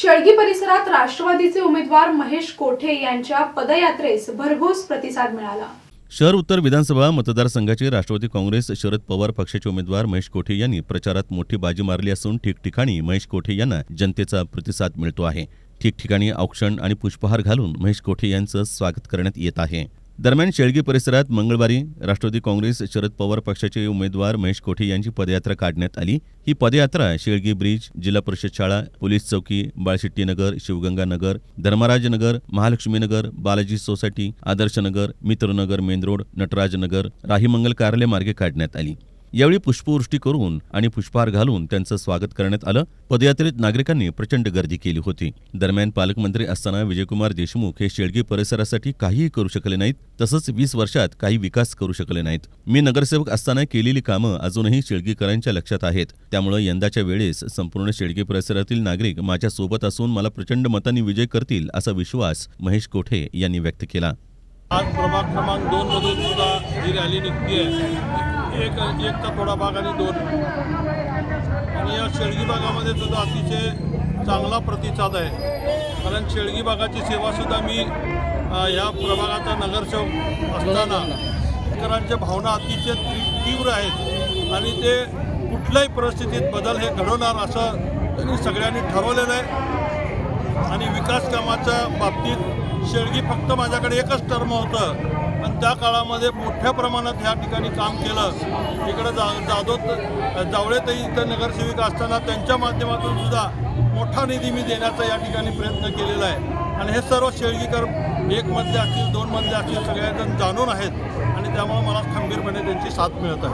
शेळगी परिसरात राष्ट्रवादीचे उमेदवार महेश कोठे यांच्या पदयात्रेस भरघोस प्रतिसाद मिळाला. शहर उत्तर विधानसभा मतदारसंघाचे राष्ट्रवादी काँग्रेस शरद पवार पक्षाचे उमेदवार महेश कोठे यांनी प्रचारात मोठी बाजी मारली असून ठिकठिकाणी महेश कोठे यांना जनतेचा प्रतिसाद मिळतो आहे. ठिकठिकाणी औक्षण आणि पुष्पहार घालून महेश कोठे यांचं स्वागत करण्यात येत आहे. दरम्यान शेळगी परिसरात मंगळवारी राष्ट्रवादी काँग्रेस शरद पवार पक्षाचे उमेदवार महेश कोठे यांची पदयात्रा काढण्यात आली. ही पदयात्रा शेळगी ब्रिज जिल्हा परिषद शाळा पोलीस चौकी Balshitti Nagar Shivganga Nagar Dharmaraj Nagar Mahalakshmi Nagar Balaji society Adarsh Nagar Mitranagar main road Natraj Nagar राहीमंगल कार्यालय मार्गे काढण्यात आली. यावेळी पुष्पवृष्टी करून आणि पुष्पहार घालून त्यांचं स्वागत करण्यात आलं. पदयात्रेत नागरिकांनी प्रचंड गर्दी केली होती. दरम्यान पालकमंत्री असताना विजयकुमार देशमुख हे शेळगी परिसरासाठी काहीही करू शकले नाहीत तसंच वीस वर्षात काही विकास करू शकले नाहीत. मी नगरसेवक असताना केलेली कामं अजूनही शेळगीकरांच्या लक्षात आहेत. त्यामुळे यंदाच्या वेळेस संपूर्ण शेळगी परिसरातील नागरिक माझ्या सोबत असून मला प्रचंड मतांनी विजय करतील असा विश्वास महेश कोठे यांनी व्यक्त केला. आज प्रभाग क्रमांक दोन मधून सुद्धा ही रॅली निघते एक एकचा थोडा भाग आणि दोन. आणि या शेळगी भागामध्ये सुद्धा अतिशय चांगला प्रतिसाद आहे. कारण शेळगी भागाची सेवासुद्धा मी या प्रभागाचा नगरसेवक असताना शेतकऱ्यांच्या भावना अतिशय ती- तीव्र आहेत. आणि ते कुठल्याही परिस्थितीत बदल हे घडवणार असं त्यांनी सगळ्यांनी ठरवलेलं आहे. आणि विकास कामाच्या बाबतीत शेळगी फक्त माझ्याकडे एकच टर्म होतं. पण त्या काळामध्ये मोठ्या प्रमाणात ह्या ठिकाणी काम केलं. इकडं जा जाधव जावळेतही इथं नगरसेविका असताना त्यांच्या माध्यमातून सुद्धा मोठा निधी मी देण्याचा या ठिकाणी प्रयत्न केलेला आहे. आणि हे सर्व शेळगीकर एक मधले असतील दोन मधले असतील सगळेजण जाणून आहेत. आणि त्यामुळे मला खंबीरपणे त्यांची साथ मिळत आहे.